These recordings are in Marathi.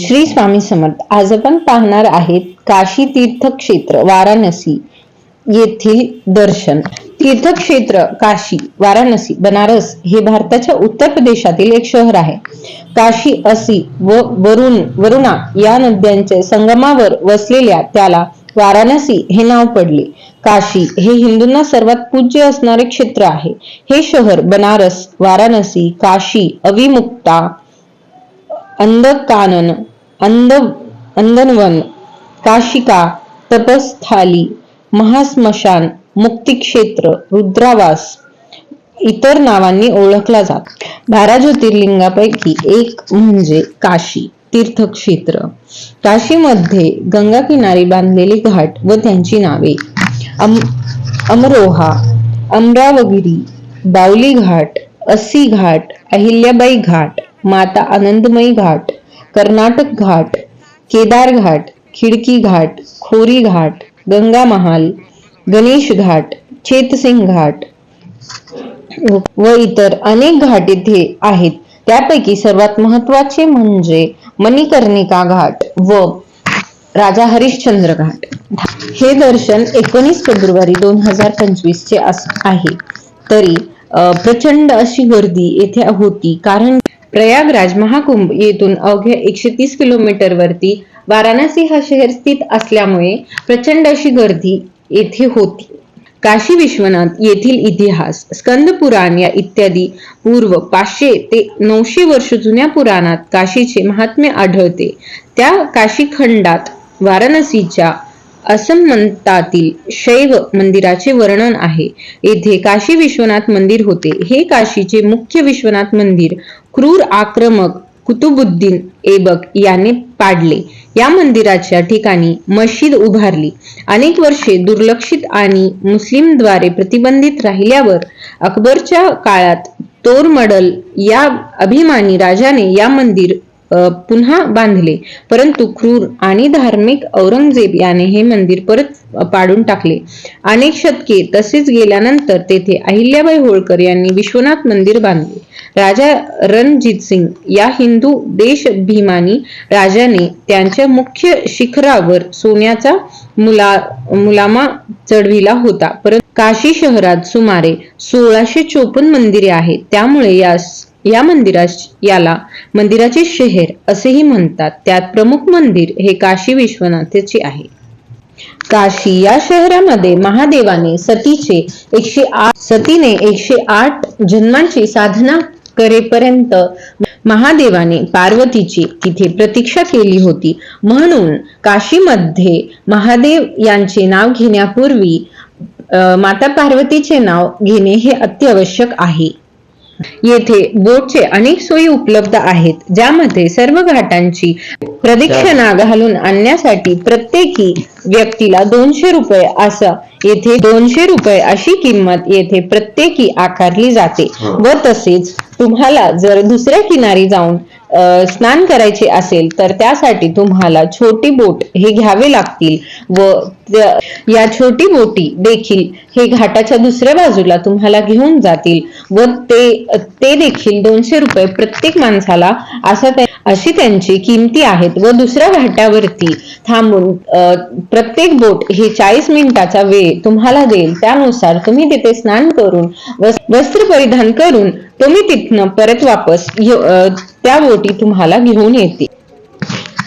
श्री स्वामी समर्थ आज आपण पाहणार आहेत काशी तीर्थक्षेत्र वाराणसी येथील दर्शन. तीर्थक्षेत्र काशी वाराणसी बनारस हे भारताच्या उत्तर प्रदेशातील एक शहर आहे. काशी असी व वरुण वरुणा या नद्यांच्या संगमावर वसलेल्या त्याला वाराणसी हे नाव पडले. काशी हे हिंदूंना सर्वात पूज्य असणारे क्षेत्र आहे. हे शहर बनारस वाराणसी काशी अविमुक्ता अंधकानन अंध अंधनवन काशिका तपस्थाली महास्मशान मुक्तिक्षेत्र रुद्रावास इतर नावांनी ओळखला जात. बारा ज्योतिर्लिंगापैकी एक म्हणजे काशी तीर्थक्षेत्र. काशीमध्ये गंगा किनारी बांधलेले घाट व त्यांची नावे. अम अमरोहा अमरावगिरी बावली घाट अस्सी घाट अहिल्याबाई घाट माता आनंदमयी घाट कर्नाटक घाट केदार घाट खिडकी घाट खोरी घाट गंगा महाल गणेश घाट चेतसिंग घाट व इतर अनेक घाट इथे आहेत. त्यापैकी सर्वात महत्त्वाचे म्हणजे मणिकर्णिका घाट व राजा हरिश्चंद्र घाट. हे दर्शन एकोणीस फेब्रुवारी दोन हजार पंचवीस चे आहे. तरी प्रचंड अशी गर्दी येथे होती. कारण प्रयागराज महाकुंभ येथून अवघ्या एकशे तीस किलोमीटर वरती वाराणसी हा शहर स्थित असल्यामुळे प्रचंड अशी गर्दी येथे होती. काशी विश्वनाथ येथील इतिहास स्कंद पुराण या इत्यादी पूर्व पाचशे ते नऊशे वर्ष जुन्या पुराणात काशीचे महात्म्य आढळते. त्या काशी खंडात वाराणसीच्या असमंतातील शैव मंदिराचे वर्णन आहे. येथे काशी विश्वनाथ मंदिर होते. हे काशीचे मुख्य विश्वनाथ मंदिर क्रूर आक्रमक कुतुबुद्दीन ऐबक याने पाडले. या मंदिराच्या ठिकाणी मशीद उभारली. अनेक वर्षे दुर्लक्षित आणि मुस्लिमद्वारे प्रतिबंधित राहिल्यावर अकबरच्या काळात तोरमडल या अभिमानी राजाने या मंदिर पुन्हा बांधले. परंतु क्रूर आणि धार्मिक औरंगजेब याने हे मंदिर परत पाडून टाकले. अनेक शतके तसेच गेल्यानंतर तेथे अहिल्याबाई होळकर यांनी विश्वनाथ मंदिर बांधले. राजा रणजित सिंग या हिंदू देशभिमानी राजाने त्यांच्या मुख्य शिखरावर सोन्याचा मुला मुलामा चढविला होता. परंतु काशी शहरात सुमारे सोळाशे चोपन्न मंदिरे आहेत. त्यामुळे या या मंदिरास याला मंदिराचे शहर असेही म्हणतात. त्यात प्रमुख मंदिर हे काशी विश्वनाथाचे आहे. काशी या शहरामध्ये महादेवाने सतीचे एकशे आठ सतीने एकशे आठ जन्मांची साधना करेपर्यंत महादेवाने पार्वतीची तिथे प्रतीक्षा केली होती. म्हणून काशीमध्ये महादेव यांचे नाव घेण्यापूर्वी अं, माता पार्वतीचे नाव घेणे हे अत्यावश्यक आहे. येथे बोटचे अनेक सोयी उपलब्ध आहेत ज्यामध्ये सर्व घाटांची प्रदक्षिणा घालून आणण्यासाठी प्रत्येकी व्यक्तीला दोनशे रुपये असं येथे दोनशे रुपये अशी किंमत येथे प्रत्येकी आकारली जाते. व तसेच तुम्हाला जर दुसऱ्या किनारी जाऊन स्नान करायचे असेल तर त्यासाठी तुम्हाला छोटी बोट हे घ्यावे लागतील व या छोटी बोटी देखील हे घाटाच्या दुसऱ्या बाजूला तुम्हाला घेऊन जातील व ते ते देखील दोनशे रुपये प्रत्येक माणसाला असं अशी त्यांची किमती आहेत व दुसऱ्या घाटावरती थांबून प्रत्येक बोट हे चाळीस मिनिटाचा वेळ तुम्हाला देईल. त्यानुसार तुम्ही तिथे स्नान करून वस्त्र परिधान करून तुम्ही तिथनं परत वापस त्या बोटी तुम्हाला घेऊन येते.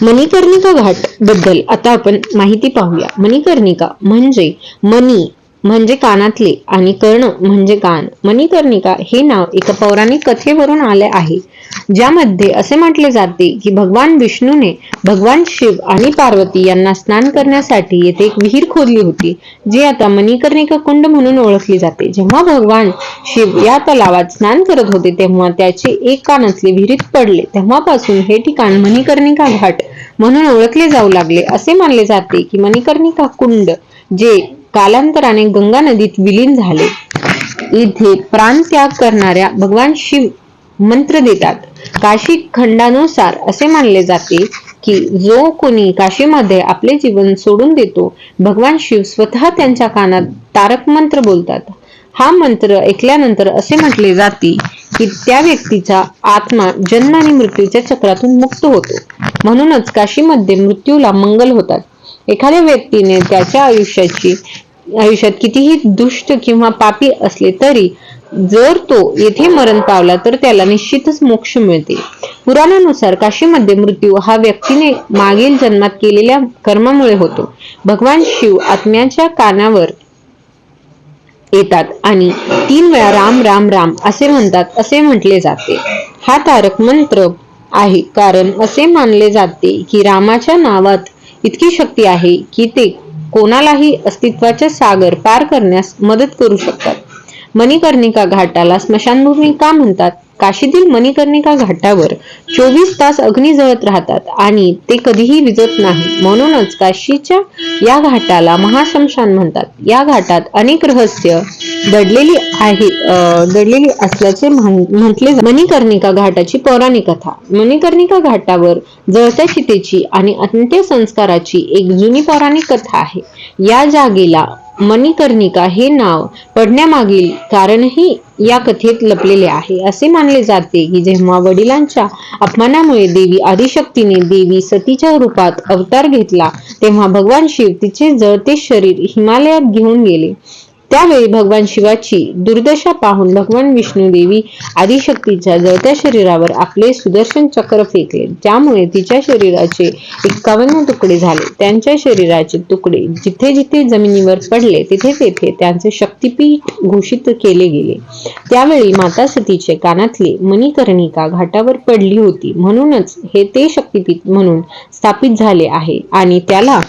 मणिकर्णिका घाटबद्दल आता आपण माहिती पाहूया. मणिकर्णिका म्हणजे मनी. म्हणजे कानातले आणि कर्ण म्हणजे कान मणिकर्णिका हे नाव एका पौराणिक कथेवरून आले आहे. ज्यामध्ये असे म्हटले जाते की भगवान विष्णूने भगवान शिव आणि पार्वती यांना स्नान करण्यासाठी येथे एक विहीर खोदली होती जी आता मणिकर्णिका कुंड म्हणून ओळखली जाते. जेव्हा भगवान शिव या तलावात स्नान करत होते तेव्हा त्याचे एक कानातले विहिरीत पडले. तेव्हापासून हे ठिकाण मणिकर्णिका घाट म्हणून ओळखले जाऊ लागले. असे मानले जाते की मणिकर्णिका कुंड जे कालांतराने गंगा नदीत विलीन झाले. इथे प्राणत्याग करणाऱ्या भगवान शिव मंत्र देतात. काशी खंडानुसार असे मानले जाते की जो कोणी काशीमध्ये आपले जीवन सोडून देतो भगवान शिव स्वतः त्यांच्या कानात तारक मंत्र बोलतात. हा मंत्र ऐकल्यानंतर असे म्हटले जाते की त्या व्यक्तीचा आत्मा जन्म आणि मृत्यूच्या चक्रातून मुक्त होतो. म्हणूनच काशीमध्ये मृत्यूला मंगल होतात. एखाद्या व्यक्तीने त्याच्या आयुष्याची आयुष्यात कितीही दुष्ट किंवा पापी असले तरी जर तो येथे मरण पावला तर त्याला निश्चितच मोक्ष मिळते. पुराणानुसार काशीमध्ये मृत्यू हा व्यक्तीने मागील जन्मात केलेल्या कर्मामुळे होतो. भगवान शिव आत्म्याच्या कानावर येतात आणि तीन वेळा राम राम राम असे म्हणतात असे म्हटले जाते. हा तारक मंत्र आहे कारण असे मानले जाते की रामाच्या नावात इतकी शक्ती आहे की ते कोणालाही अस्तित्वाचे सागर पार करण्यास मदत करू शकतात. मणिकर्णिका घाटाला स्मशानभूमी का म्हणतात? काशीतील मणिकर्णिका घाटावर चोवीस तास अग्नी जळत राहतात आणि ते कधीही विजत नाही. म्हणूनच काशीच्या या घाटाला महाशमशान म्हणतात. या घाटात अनेक रहस्य दडलेली आहे अं, दडलेली असल्याचे म्हण- म्हटले मणिकर्णिका घाटाची पौराणिक कथा. मणिकर्णिका घाटावर जळत्या चितेची आणि अंत्यसंस्काराची एक जुनी पौराणिक कथा आहे. या जागेला मणिकर्णिका हे नाव पडण्यामागील कारणही या कथेत लपलेले आहे असे मानले जाते की जेव्हा वडिलांच्या अपमानामुळे देवी आदिशक्तीने देवी सतीच्या रूपात अवतार घेतला तेव्हा भगवान शिव तिचे जळते शरीर हिमालयात घेऊन गेले. त्यावेळी भगवान शिवाची दुर्दशा पाहून भगवान विष्णू देवी आदिशक्तीच्या जळत्या शरीरावर आपले सुदर्शन चक्र फेकले. त्यामुळे तिच्या शरीराचे एक्कावन्न तुकडे झाले. त्यांच्या शरीराचे तुकडे जिथे जिथे जमिनीवर पडले तिथे तेथे त्यांचे शक्तिपीठ घोषित केले गेले. त्यावेळी माता सतीचे कानातले मणिकर्णिका घाटावर पडली होती. म्हणूनच हे ते शक्तिपीठ म्हणून स्थापित झाले आहे आणि त्याला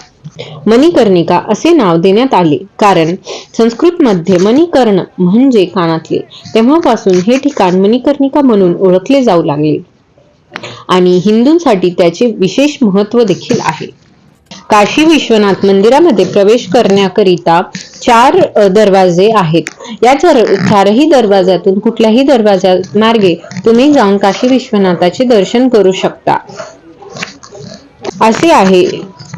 मणिकर्णिका असे नाव देण्यात आले. कारण संस्कृतमध्ये मणिकर्ण म्हणजे कानातले. तेव्हापासून हे ठिकाण मणिकर्णिका म्हणून ओळखले जाऊ लागले. आणि हिंदूंसाठी त्याचे विशेष महत्त्व देखील आहे. काशी विश्वनाथ मंदिरामध्ये प्रवेश करण्याकरिता चार दरवाजे आहेत. या चार चारही दरवाजातून कुठल्याही दरवाजा मार्गे तुम्ही जाऊन काशी विश्वनाथाचे दर्शन करू शकता. असे आहे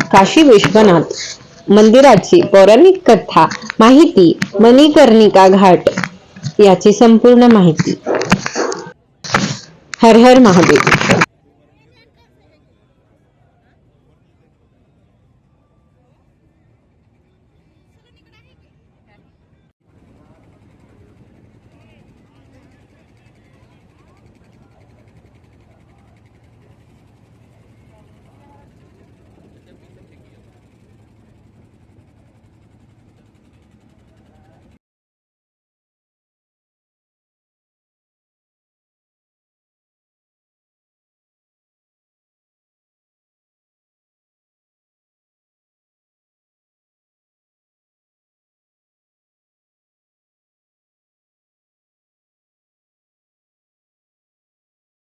काशी विश्वनाथ मंदिराची पौराणिक कथा माहिती मणिकर्णिका घाट याची संपूर्ण माहिती. हर हर महादेव.